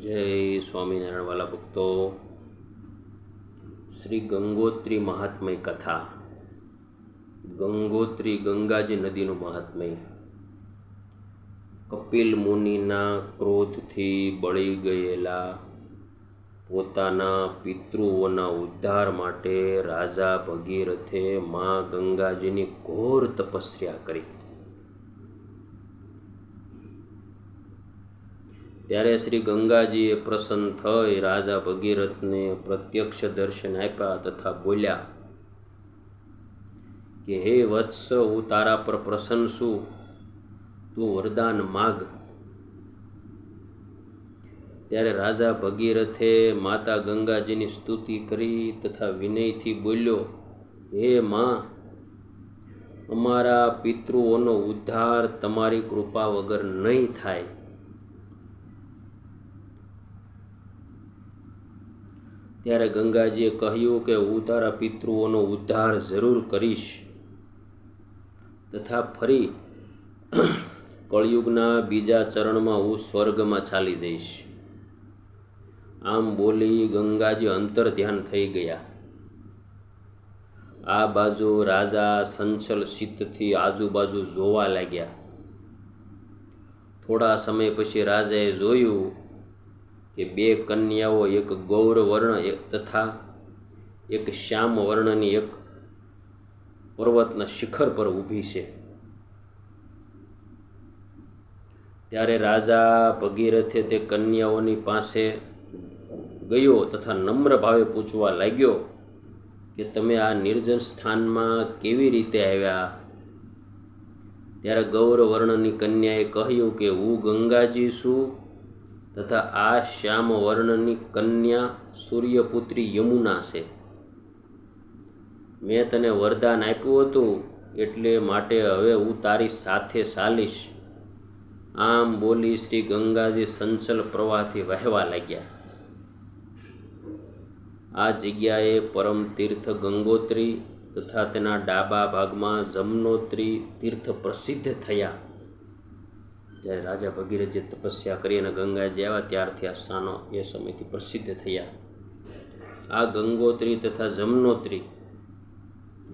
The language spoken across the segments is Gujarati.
જય સ્વામિનારાયણ વાલા ભક્તો. શ્રી ગંગોત્રી મહાત્મય કથા. ગંગોત્રી ગંગાજી નદીનું મહાત્મય. કપિલ મુનિના ક્રોધથી બળી ગયેલા પોતાના પિતૃઓના ઉદ્ધાર માટે રાજા ભગીરથે મા ગંગાજીની ઘોર તપસ્યા કરી. ત્યારે શ્રી ગંગાજીએ પ્રસન્ન થઈ રાજા ભગીરથને પ્રત્યક્ષ દર્શન આપ્યા તથા બોલ્યા, કે હે વત્સ, હું તારા પર પ્રસન્ન છું. તું વરદાન માગ. ત્યારે રાજા ભગીરથે માતા ગંગાજીની સ્તુતિ કરી તથા વિનયથી બોલ્યો, હે માં, અમારા પિતૃઓનો ઉદ્ધાર તમારી કૃપા વગર નહીં થાય. ત્યારે ગંગાજીએ કહ્યું કે હું તારા પિતૃઓનો ઉદ્ધાર જરૂર કરીશ. તથા ફરી કળિયુગના બીજા ચરણમાં હું સ્વર્ગમાં ચાલી જઈશ. આમ બોલી ગંગાજી અંતર ધ્યાન થઈ ગયા. આ બાજુ રાજા સંચલ ચિત્તથી આજુબાજુ જોવા લાગ્યા. થોડા સમય પછી રાજાએ જોયું કે બે કન્યાઓ, એક ગૌર વર્ણ એક તથા એક શ્યામ વર્ણની એક પર્વતના શિખર પર ઊભી છે. ત્યારે રાજા ભગીરથે તે કન્યાઓની પાસે ગયો તથા નમ્ર ભાવે પૂછવા લાગ્યો કે તમે આ નિર્જન સ્થાનમાં કેવી રીતે આવ્યા? ત્યારે ગૌરવર્ણની કન્યાએ કહ્યું કે, હું ગંગાજી છું તથા આ શ્યામ વર્ણની કન્યા સૂર્યપુત્રી યમુના છે. મેં તને વરદાન આપ્યું હતું, એટલે માટે હવે હું તારી સાથે ચાલીશ. આમ બોલી શ્રી ગંગાજી સંચલ પ્રવાહથી વહેવા લાગ્યા. આ જગ્યાએ પરમ તીર્થ ગંગોત્રી તથા તેના ડાબા ભાગમાં જમનોત્રી તીર્થ પ્રસિદ્ધ થયા. જ્યારે રાજા ભગીરથે તપસ્યા કરી અને ગંગાજી આવ્યા, ત્યારથી આ સ્થાનો એ સમયથી પ્રસિદ્ધ થયા. આ ગંગોત્રી તથા જમનોત્રી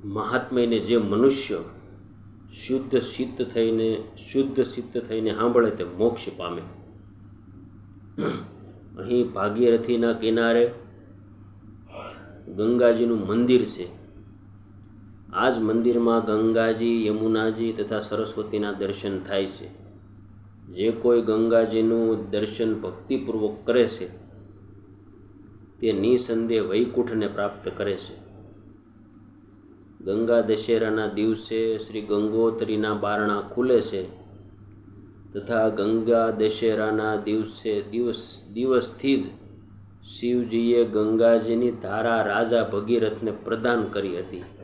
મહાત્મયને જે મનુષ્ય શુદ્ધ સિદ્ધ થઈને, શુદ્ધ સિદ્ધ થઈને સાંભળે તે મોક્ષ પામે. અહીં ભાગીરથીના કિનારે ગંગાજીનું મંદિર છે. આ જ મંદિરમાં ગંગાજી, યમુનાજી તથા સરસ્વતીના દર્શન થાય છે. જે કોઈ ગંગાજીનું દર્શન ભક્તિપૂર્વક કરે છે, તે નિસંદેહ વૈકુંઠને પ્રાપ્ત કરે છે. ગંગા દશેરાના દિવસે શ્રી ગંગોત્રીના બારણા ખુલે છે તથા ગંગા દશેરાના દિવસે દિવસ, દિવસથી જ શિવજીએ ગંગાજીની ધારા રાજા ભગીરથને પ્રદાન કરી હતી.